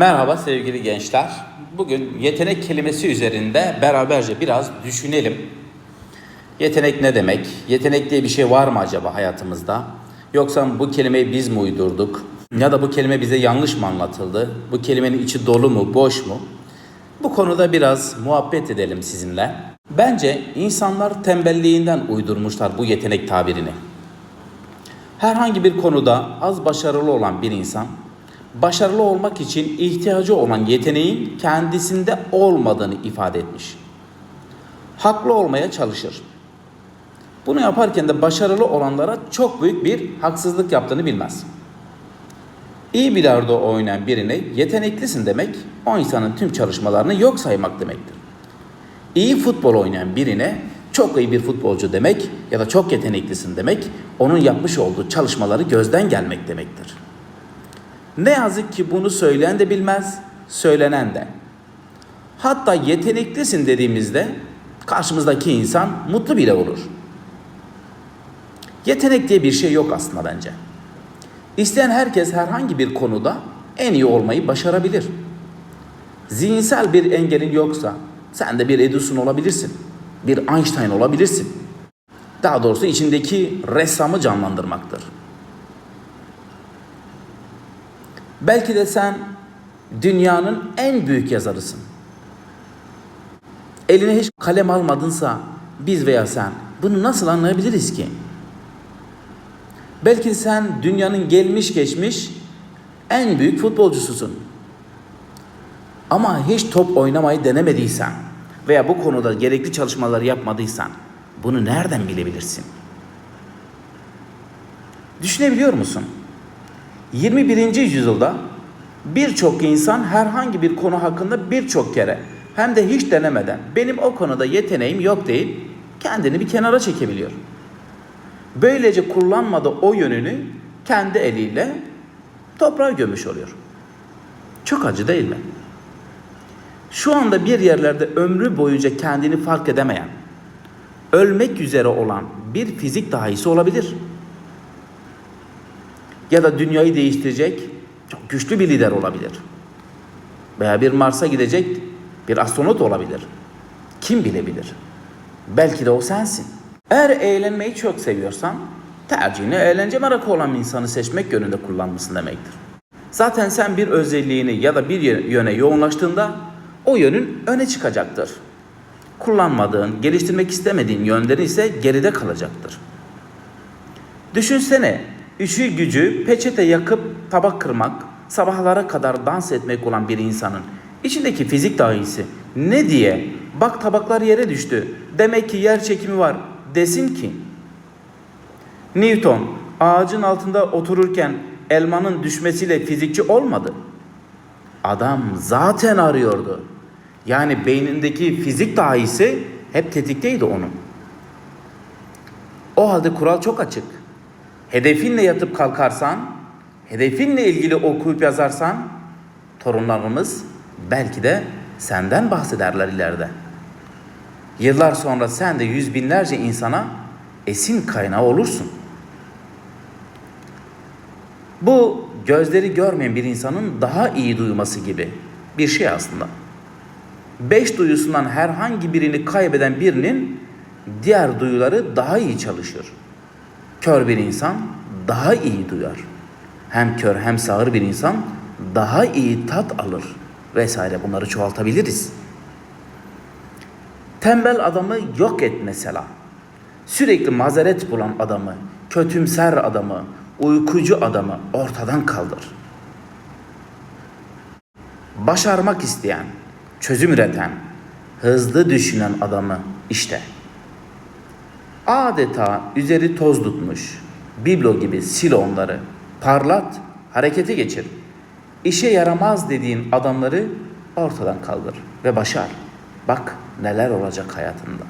Merhaba sevgili gençler. Bugün yetenek kelimesi üzerinde beraberce biraz düşünelim. Yetenek ne demek? Yetenek diye bir şey var mı acaba hayatımızda? Yoksa bu kelimeyi biz mi uydurduk? Ya da bu kelime bize yanlış mı anlatıldı? Bu kelimenin içi dolu mu, boş mu? Bu konuda biraz muhabbet edelim sizinle. Bence insanlar tembelliğinden uydurmuşlar bu yetenek tabirini. Herhangi bir konuda az başarılı olan bir insan, başarılı olmak için ihtiyacı olan yeteneğin kendisinde olmadığını ifade etmiş. Haklı olmaya çalışır. Bunu yaparken de başarılı olanlara çok büyük bir haksızlık yaptığını bilmez. İyi bilardo oynayan birine yeteneklisin demek, o insanın tüm çalışmalarını yok saymak demektir. İyi futbol oynayan birine çok iyi bir futbolcu demek ya da çok yeteneklisin demek, onun yapmış olduğu çalışmaları gözden gelmek demektir. Ne yazık ki bunu söyleyen de bilmez, söylenen de. Hatta yeteneklisin dediğimizde karşımızdaki insan mutlu bile olur. Yetenek diye bir şey yok aslında bence. İsteyen herkes herhangi bir konuda en iyi olmayı başarabilir. Zihinsel bir engelin yoksa sen de bir Edison olabilirsin. Bir Einstein olabilirsin. Daha doğrusu içindeki ressamı canlandırmaktır. Belki de sen dünyanın en büyük yazarısın. Eline hiç kalem almadınsa biz veya sen bunu nasıl anlayabiliriz ki? Belki sen dünyanın gelmiş geçmiş en büyük futbolcususun. Ama hiç top oynamayı denemediysen veya bu konuda gerekli çalışmaları yapmadıysan bunu nereden bilebilirsin? Düşünebiliyor musun? 21. yüzyılda birçok insan herhangi bir konu hakkında birçok kere hem de hiç denemeden benim o konuda yeteneğim yok deyip kendini bir kenara çekebiliyor. Böylece kullanmadığı o yönünü kendi eliyle toprağa gömüş oluyor. Çok acı değil mi? Şu anda bir yerlerde ömrü boyunca kendini fark edemeyen, ölmek üzere olan bir fizik dahisi olabilir. Ya da dünyayı değiştirecek çok güçlü bir lider olabilir. Veya bir Mars'a gidecek bir astronot olabilir. Kim bilebilir? Belki de o sensin. Eğer eğlenmeyi çok seviyorsan tercihini eğlence merakı olan bir insanı seçmek yönünde kullanmışsın demektir. Zaten sen bir özelliğini ya da bir yöne yoğunlaştığında o yönün öne çıkacaktır. Kullanmadığın, geliştirmek istemediğin yönleri ise geride kalacaktır. Düşünsene, işi gücü peçete yakıp tabak kırmak, sabahlara kadar dans etmek olan bir insanın içindeki fizik dahisi ne diye bak tabaklar yere düştü demek ki yer çekimi var desin ki Newton ağacın altında otururken elmanın düşmesiyle fizikçi olmadı. Adam zaten arıyordu. Yani beynindeki fizik dahisi hep tetikteydi onun. O halde kural çok açık. Hedefinle yatıp kalkarsan, hedefinle ilgili okuyup yazarsan torunlarımız belki de senden bahsederler ileride. Yıllar sonra sen de yüz binlerce insana esin kaynağı olursun. Bu gözleri görmeyen bir insanın daha iyi duyması gibi bir şey aslında. Beş duyusundan herhangi birini kaybeden birinin diğer duyuları daha iyi çalışır. Kör bir insan daha iyi duyar. Hem kör hem sağır bir insan daha iyi tat alır vesaire bunları çoğaltabiliriz. Tembel adamı yok et mesela. Sürekli mazeret bulan adamı, kötümser adamı, uykucu adamı ortadan kaldır. Başarmak isteyen, çözüm üreten, hızlı düşünen adamı işte. Adeta üzeri toz tutmuş, biblo gibi sil onları, parlat, harekete geçir. İşe yaramaz dediğin adamları ortadan kaldır ve başar. Bak neler olacak hayatında.